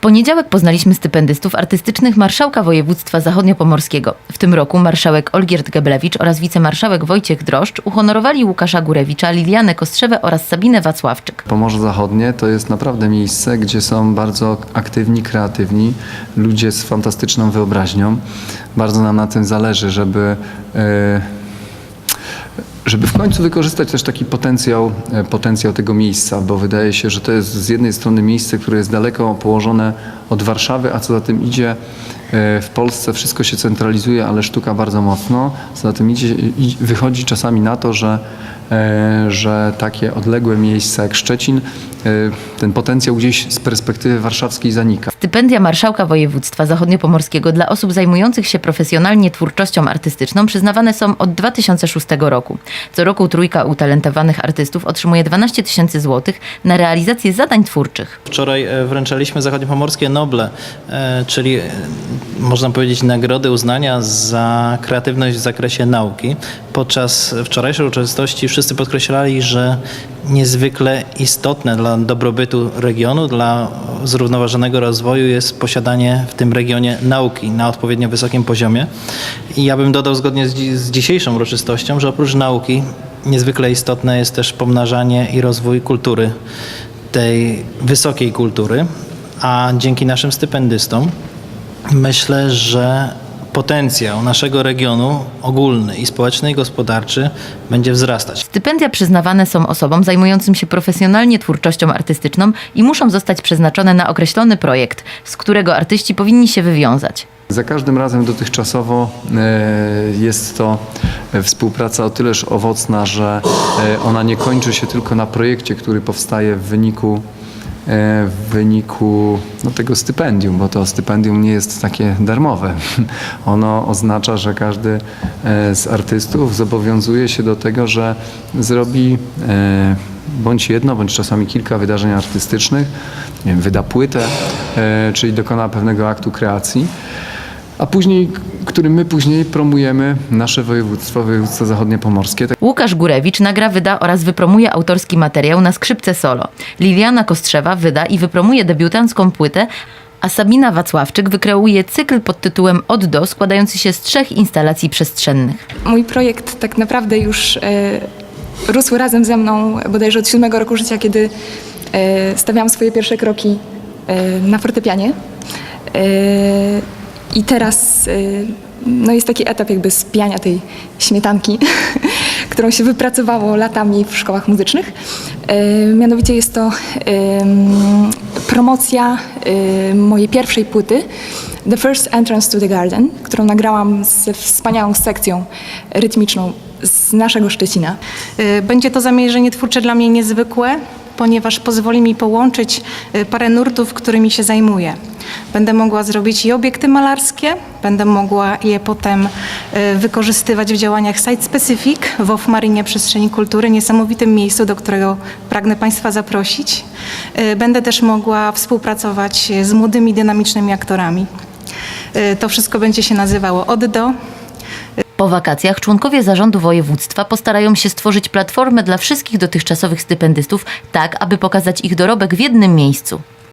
poniedziałek poznaliśmy stypendystów artystycznych Marszałka Województwa Zachodniopomorskiego. W tym roku marszałek Olgierd Geblewicz oraz wicemarszałek Wojciech Droszcz uhonorowali Łukasza Gurewicza, Lilianę Kostrzewę oraz Sabinę Wacławczyk. Pomorze Zachodnie to jest naprawdę miejsce, gdzie są bardzo aktywni, kreatywni ludzie z fantastyczną wyobraźnią. Bardzo nam na tym zależy, żeby, e, żeby w końcu wykorzystać też taki potencjał, e, potencjał tego miejsca, bo wydaje się, że to jest z jednej strony miejsce, które jest daleko położone od Warszawy, a co za tym idzie, w Polsce wszystko się centralizuje, ale sztuka bardzo mocno. Co za tym idzie, wychodzi czasami na to, że e, że takie odległe miejsca jak Szczecin, e, ten potencjał gdzieś z perspektywy warszawskiej zanika. Stypendia Marszałka Województwa Zachodniopomorskiego dla osób zajmujących się profesjonalnie twórczością artystyczną przyznawane są od 2006 roku. Co roku trójka utalentowanych artystów otrzymuje 12 tysięcy złotych na realizację zadań twórczych. Wczoraj e, wręczaliśmy zachodniopomorskie Noble, e, czyli e, można powiedzieć nagrody uznania za kreatywność w zakresie nauki. Podczas wczorajszej uroczystości wszyscy podkreślali, że niezwykle istotne dla dobrobytu regionu, dla zrównoważonego rozwoju jest posiadanie w tym regionie nauki na odpowiednio wysokim poziomie. I ja bym dodał zgodnie z, dzi- z dzisiejszą uroczystością, że oprócz nauki niezwykle istotne jest też pomnażanie i rozwój kultury tej wysokiej kultury, a dzięki naszym stypendystom myślę, że potencjał naszego regionu ogólny i społeczny i gospodarczy będzie wzrastać. Stypendia przyznawane są osobom zajmującym się profesjonalnie twórczością artystyczną i muszą zostać przeznaczone na określony projekt, z którego artyści powinni się wywiązać. Za każdym razem dotychczasowo e, jest to współpraca o tyleż owocna, że e, ona nie kończy się tylko na projekcie, który powstaje w wyniku, w wyniku no, tego stypendium, bo to stypendium nie jest takie darmowe. Ono oznacza, że każdy e, z artystów zobowiązuje się do tego, że zrobi e, bądź jedno, bądź czasami kilka wydarzeń artystycznych, wiem, wyda płytę, e, czyli dokona pewnego aktu kreacji a później, którym my później promujemy nasze województwo, województwo zachodniopomorskie. Tak Łukasz Gurewicz nagra, wyda oraz wypromuje autorski materiał na skrzypce solo. Liliana Kostrzewa wyda i wypromuje debiutancką płytę, a Sabina Wacławczyk wykreuje cykl pod tytułem Od do, składający się z trzech instalacji przestrzennych. Mój projekt tak naprawdę już e, rósł razem ze mną bodajże od siódmego roku życia, kiedy e, stawiałam swoje pierwsze kroki e, na fortepianie. E, I teraz e, no jest taki etap jakby spijania tej śmietanki, którą się wypracowało latami w szkołach muzycznych. E, mianowicie jest to promocja e, mojej pierwszej płyty The First Entrance to the Garden, którą nagrałam ze wspaniałą sekcją rytmiczną z naszego Szczecina. Y, Będzie to zamierzenie twórcze dla mnie niezwykłe, ponieważ pozwoli mi połączyć y, parę nurtów, którymi się zajmuję. Będę mogła zrobić i obiekty malarskie, będę mogła je potem y, wykorzystywać w działaniach Site Specific w Off-Marinie Przestrzeni Kultury, niesamowitym miejscu, do którego pragnę Państwa zaprosić. Y, Będę też mogła współpracować z młodymi, dynamicznymi aktorami. Y, To wszystko będzie się nazywało Od do. Po wakacjach członkowie zarządu województwa postarają się stworzyć platformę dla wszystkich dotychczasowych stypendystów, tak aby pokazać ich dorobek w jednym miejscu.